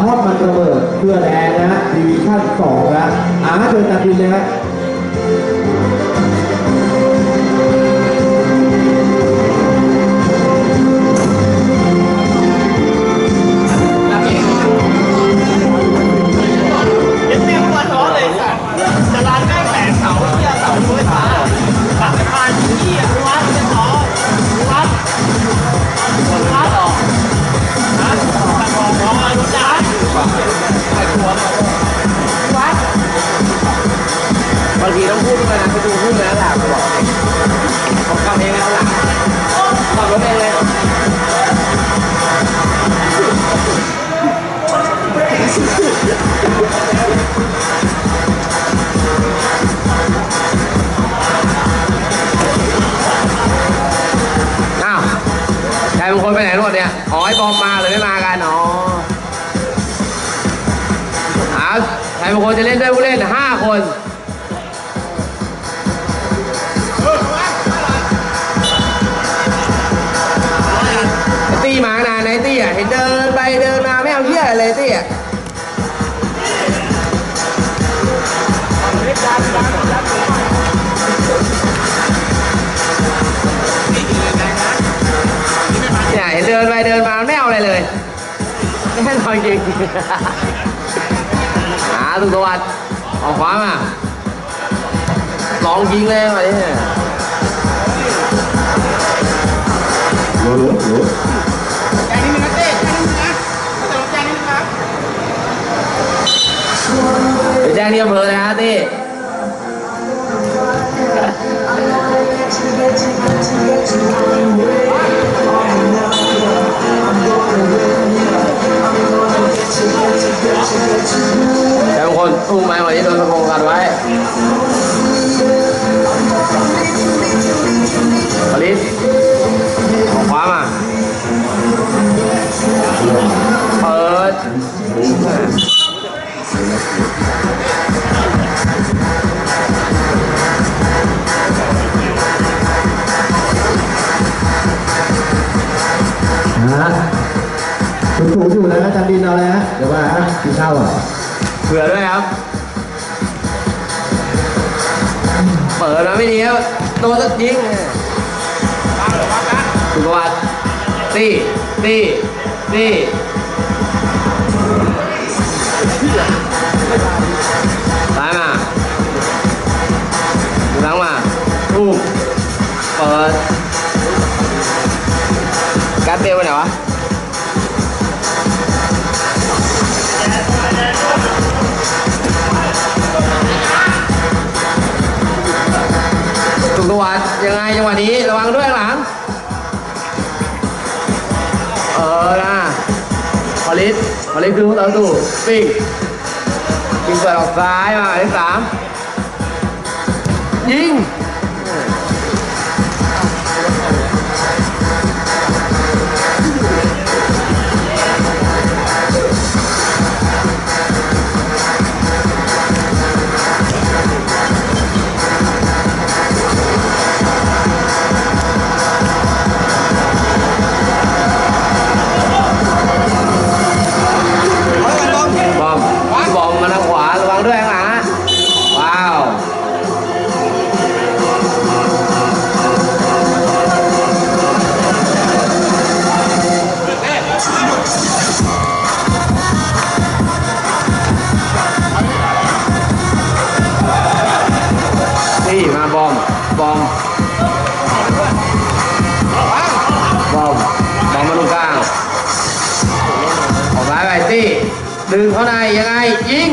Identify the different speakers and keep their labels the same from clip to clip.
Speaker 1: ทอดมันระเบิดเพื่อแรงนะฮะดีวิชั่นสองนะอ่าเดิน
Speaker 2: ตัดดิน
Speaker 3: นะฮะ จริงหาตุกตัวันออกขวามาลองยิงเลยมาดิ
Speaker 1: หลโหลโหล
Speaker 2: แกนี่มึงนะเต้แกนี่มึงนะแต่ราแกนี่มึงนะ
Speaker 3: เดี๋ยวแจ้งที่อำเภอเลยฮะที่ ผื่อด้
Speaker 1: ว
Speaker 3: ยครับ เปิดมาไม่ดีครับโดนสักยิงสุกวัตตีตีตีซ้ายมาดูหลังมาอุ้มเปิดการดเบลไปไหนวะ ยังไงจังหวะนี้ระวังด้วยหลัง เออนะพอลิสพอลิสคือเราตู้ปิ้งปิ้งเปิดออกซ้ายมาที่สามยิง ดึงเข้าในยังไงยิง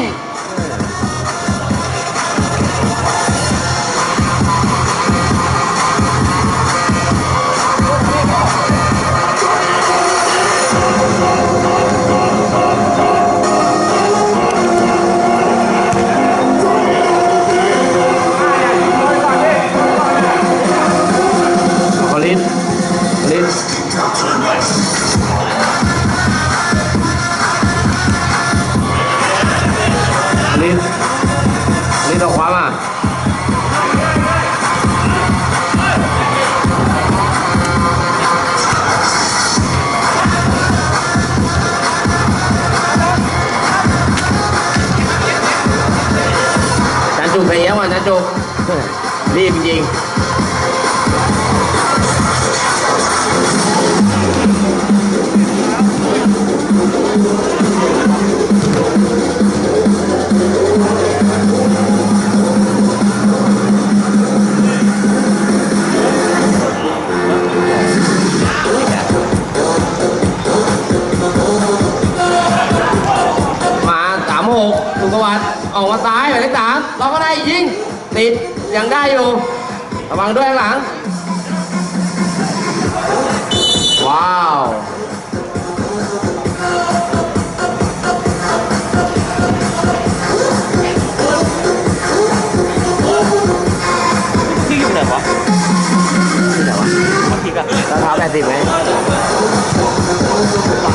Speaker 3: สิบไห
Speaker 2: ม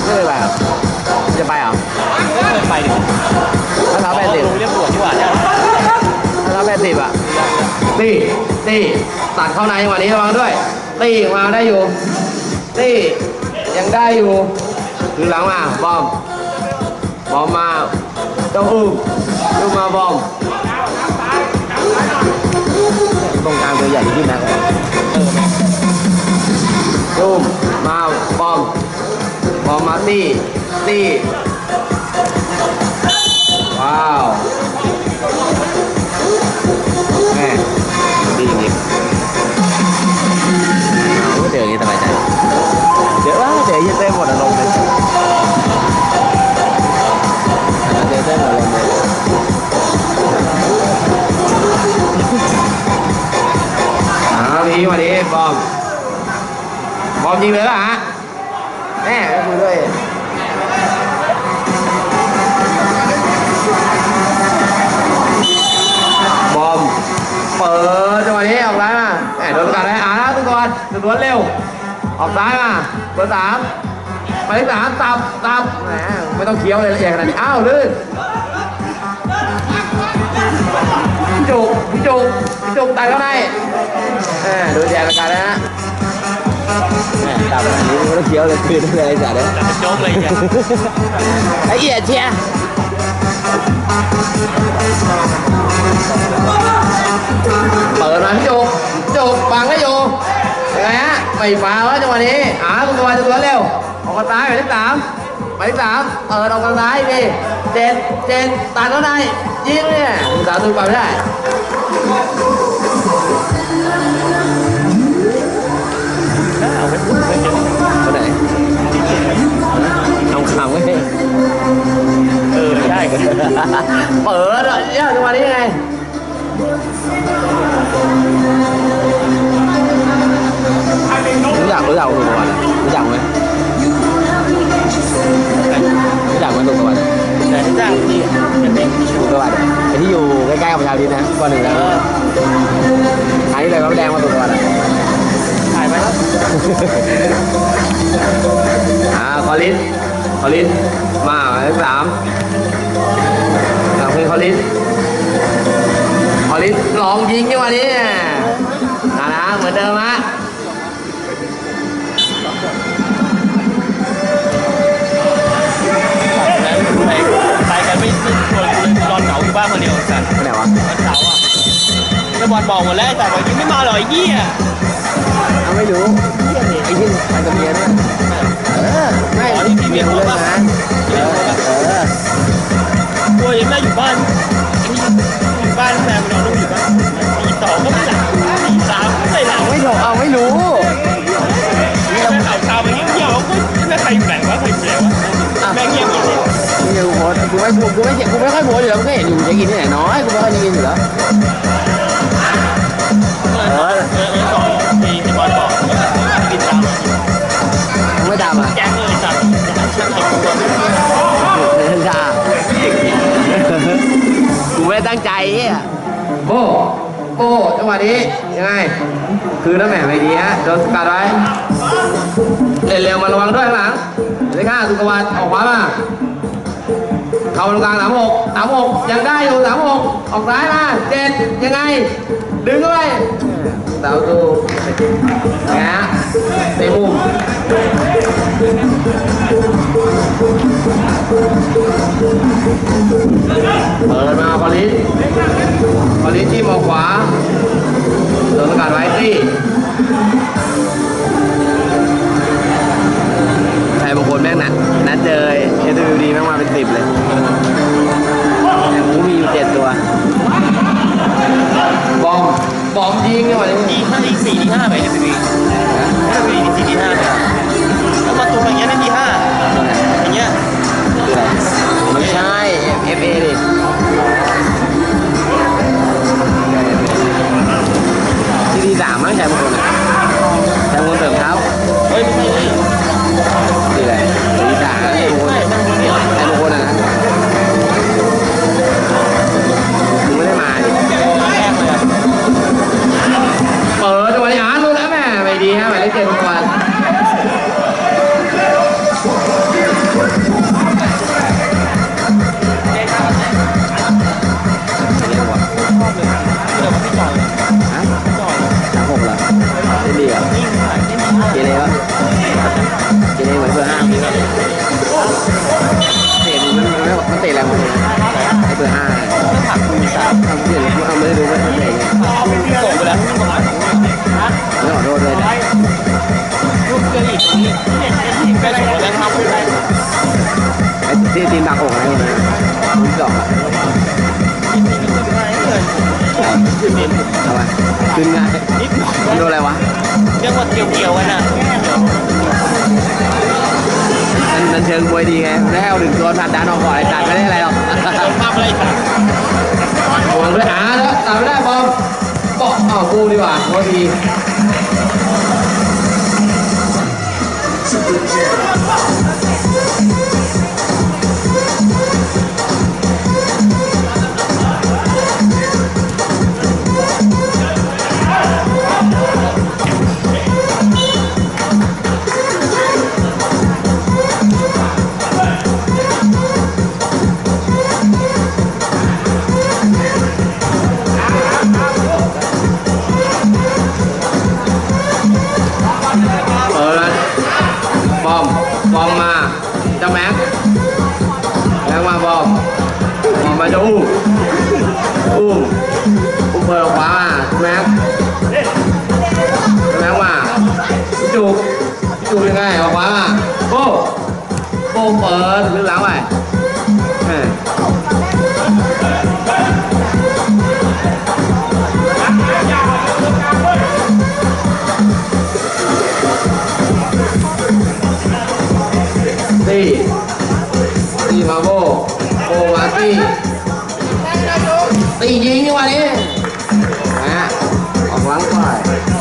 Speaker 3: ไม่เคยไปเหรอจะไปเหรอ
Speaker 2: ไม่เคยไปดิ
Speaker 3: รองเท้าแปดสิบ
Speaker 2: ลงเรียบด่วนดีกว่าเนี่ย
Speaker 3: รองเท้าแปดสิบอะตีตีตัดเข้าในวันนี้ระวังด้วยตีมาได้อยู่ตียังได้อยู่คือหลังมาบอมบอมมาเจ้าอุ้มอุ้มมาบอมตรงกลางตัวใหญ่ขึ้นนะอุ้มมาบ อมบอมมาตี อร์สามหมายเลขสามตับตับแหมไม่ต้องเคี้ยวเลยละเอียดขนาดนี้อ้าวลื่นพี่จุกพี่จุกพี่จุกตัดเข้าในแหมดูแย่ประกาศนะฮะแหมตับขนาดนี้ไม่ต้องเคี้ยวเลยคืนเลยไอ้สัตว์เนี่ย
Speaker 2: แต่เป็นโจ๊กเลยเนี่ย
Speaker 3: ละเอียดเชียร์เปิดมาพี่จุกพี่จุกฟังให้อยู่ยัง ไงฮะไม่ฟาวแล้วจังหวะนี้หาตัวตัวตัวเร็วออกมาซ้ายหมายเลขสามหมายเลขสามเปิดออกมาซ้ายพี่เจ็ดเจ็ดตัดเข้าในยิงเนี่ยสามตัวเปล่าไม่ได้
Speaker 2: เอาไปพูดเลยเนี่ย
Speaker 3: คนไหนทำขำไม่
Speaker 2: เออได้กัน
Speaker 3: เปิดอะเนี่ยจังหวะนี้ยังไง รู้จักรู้จักสุกวันรู้จักไหมรู้จักไหมสุกวัน
Speaker 2: แต่ที่จ้างที่เป็นเด็ก
Speaker 3: สุกวันไอที่อยู่ใกล้ๆกับประชาธิปนะก่อนหนึ่ง
Speaker 2: เอ
Speaker 3: แล้ว
Speaker 2: อ
Speaker 3: อันนี้เลยพระแดงมาสุกวัน
Speaker 2: ถ่ายไหม
Speaker 3: อ่าคอลิสคอลิสมาหมายเลขสามหลังเพลงคอลิสคอลิสลองยิงจังหวะนี้อ่านะเหมือนเดิมฮะ
Speaker 2: บอลบอกหมดแล้วแต่บอกยังไม่มาหรอไอ้เหี้ย
Speaker 3: เอาไม่รู้ไอ้ยิ่งไปกับเมียด้วยเออไม่เมียมึงเลิกงานเออเออ
Speaker 2: ตัวยังไม่อยู่บ้านอยู่บ้านแฟนนอนต้องอยู่บ้านตีสองก็ไม่หลับตีสามก็ไม่หลับ
Speaker 3: ไม่ถูกเอาไม่รู้
Speaker 2: นี่เราข่าวชาวไปเงียบๆก็ไม่ใครแบ่งว่าใครเสียวะแม่งเงียบหมดเลย
Speaker 3: กูยังโพสกูไม่กูไม่กูไม่ค่อยโพสอยู่แล้วกูก็เห็นอยู่จะกินที่ไหนน้อยกูไม่ค่อยจะกินอยู่แล้ว
Speaker 2: ตั้ง
Speaker 3: ใจอะโบ้โบ้จังหวะนี้ยังไง คือน้ำแหม่ไม่ดีฮะโดนสกัดไว้เร็วมาระวังด้วยข้างหลังเลยค่ะสุกวัตออกขวามาเข้าตรงกลางสามหกสามหกยังได้อยู่สามหกออกซ้ายมาเจ็ดยังไง ดึงเข้าไปสาวตูนะฮะเตะมุม เปิดมาคอลิสคอลิส
Speaker 2: ที่มองขวาโดนากาศ
Speaker 3: ไว้ที่ใครบางคนแม่งนะนัดเจอ
Speaker 2: เอ
Speaker 3: สวีดีแม่งมาเป็นติบเลย
Speaker 2: แต่กูมีอยู่
Speaker 3: เจ็ดตัว บอม บอมยิงเนี่
Speaker 2: ยวันนี้ยิ
Speaker 3: งมันยิสี่ดีห้า
Speaker 2: ไป
Speaker 3: เอสวีถ้าวีดีสี่ดีห้าเนี่ยแล้วมา
Speaker 2: ตัวอย่า
Speaker 3: งเงี้ยได้ดีห้า FA ดิที่ดี
Speaker 2: สามมั้งใช่
Speaker 3: ไหมงคล
Speaker 2: ชายมงค
Speaker 3: ลเติมเท้า ขึ้นนิดทำไมขึ้นง่าย
Speaker 2: นิดหน่อย
Speaker 3: โดนอะไรวะ
Speaker 2: เรื่องว่าเกี่ยวเกันอะ
Speaker 3: มันมันเชิงมวยดีไงแล้วอาถึงตัวผัดดันออกก่อนไอ้ตัดไม่ได้อะไรหรอก
Speaker 2: ภาพอะไรตัด
Speaker 3: หัวเลยหาแล้วตัดไม่ได้บอมบอกเอ้าวกูดีกว่าพอดี vô phận lão ơi. À. đi. Đi vào vô. Vô và đi. Đi gì như vậy đi. À còn lắng rồi.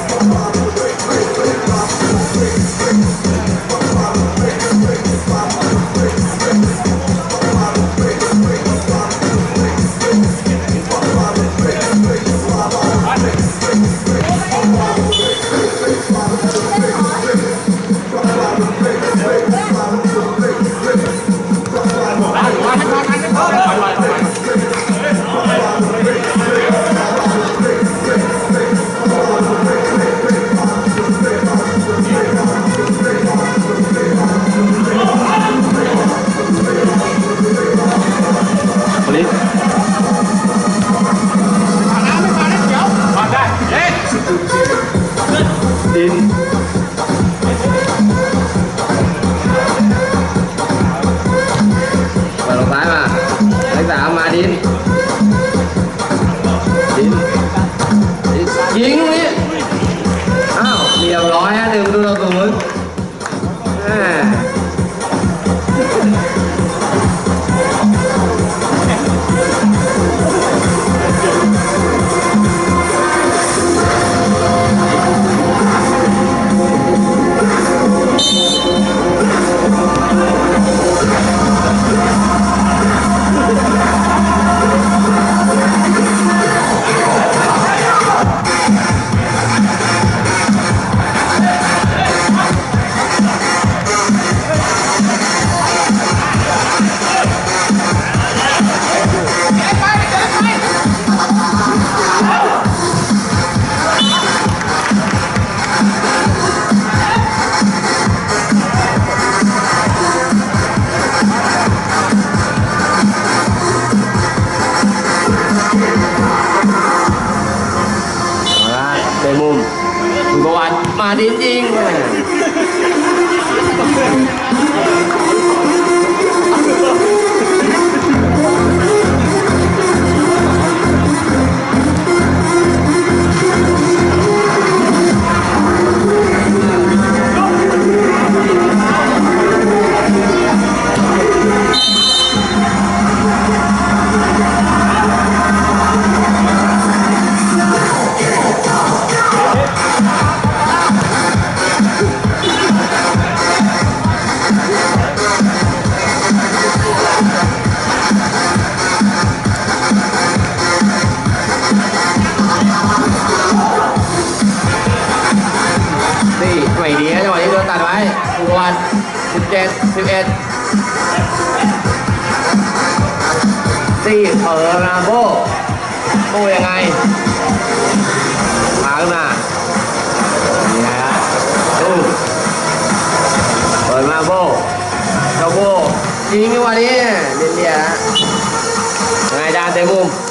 Speaker 3: ยั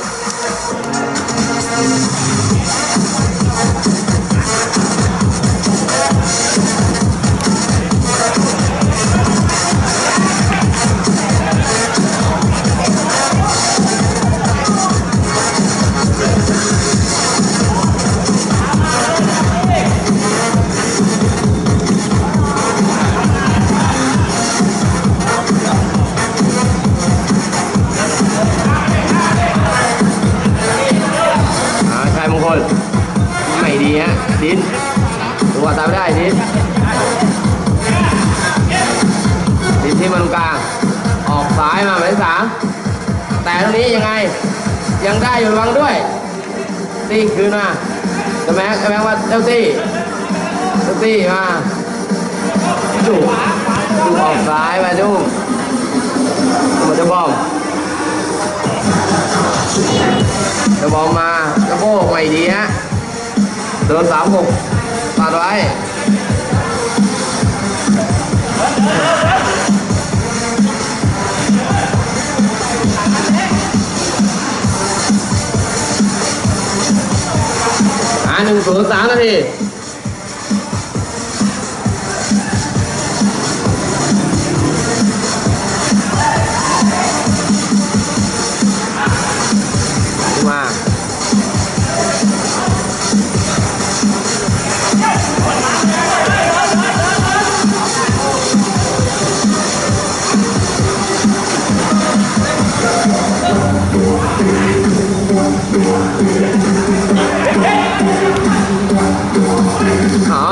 Speaker 3: ดินดูว่าตามไม่ได้ดินดินที่มันกลาง ออกซ้ายมาหมายสามแต่ตรงนี้ยังไง ยังได้อยู่ระวังด้วยตีคืนมาจะแม็กจะแม็กว่าเจ้าตีเจ้าตีมาดูดูออกซ้ายมาดูมาเจะบอมจะบอลมาจะโบกไม่ดีฮะ ดินสามหกตัดไว้าหนึ่งศูนย์สามนาที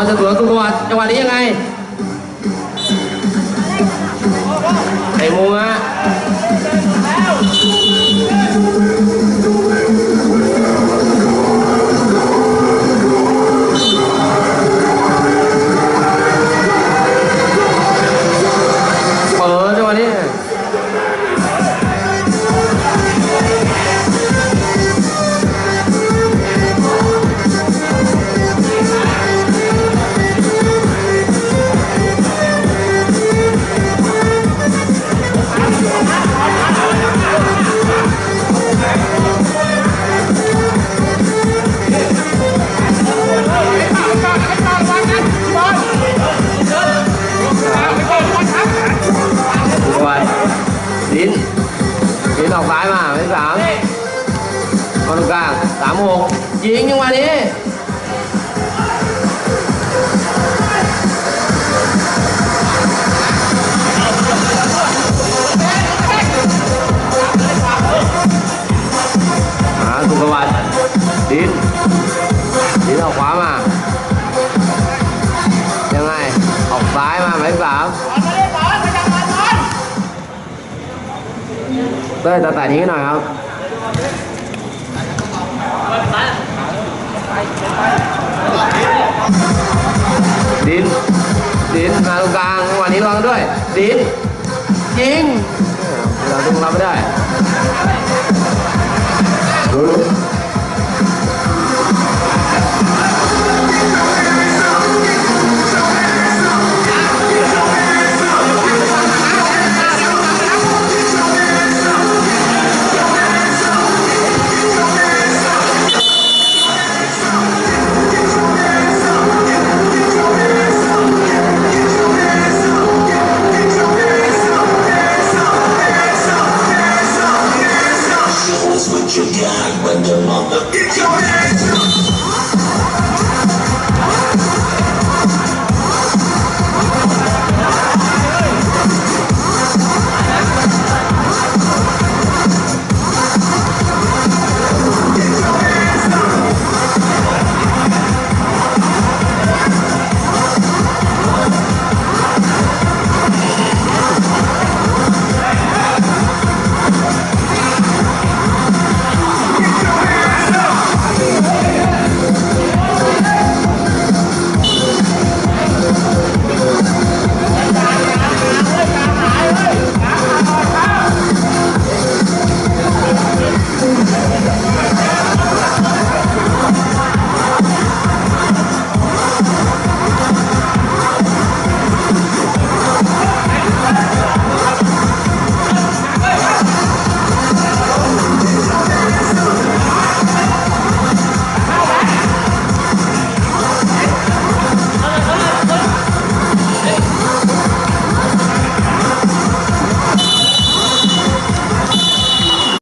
Speaker 3: อ๋อจะสวนสุขวัตจังหวะนี้ยังไงไอ้มัว เต้ยตัดแต่นี้หน่อยครับดิน ดินมาตรงกลางวันนี้ลองด้วย ดิน ยิงเออเราต้องรับไม่ได้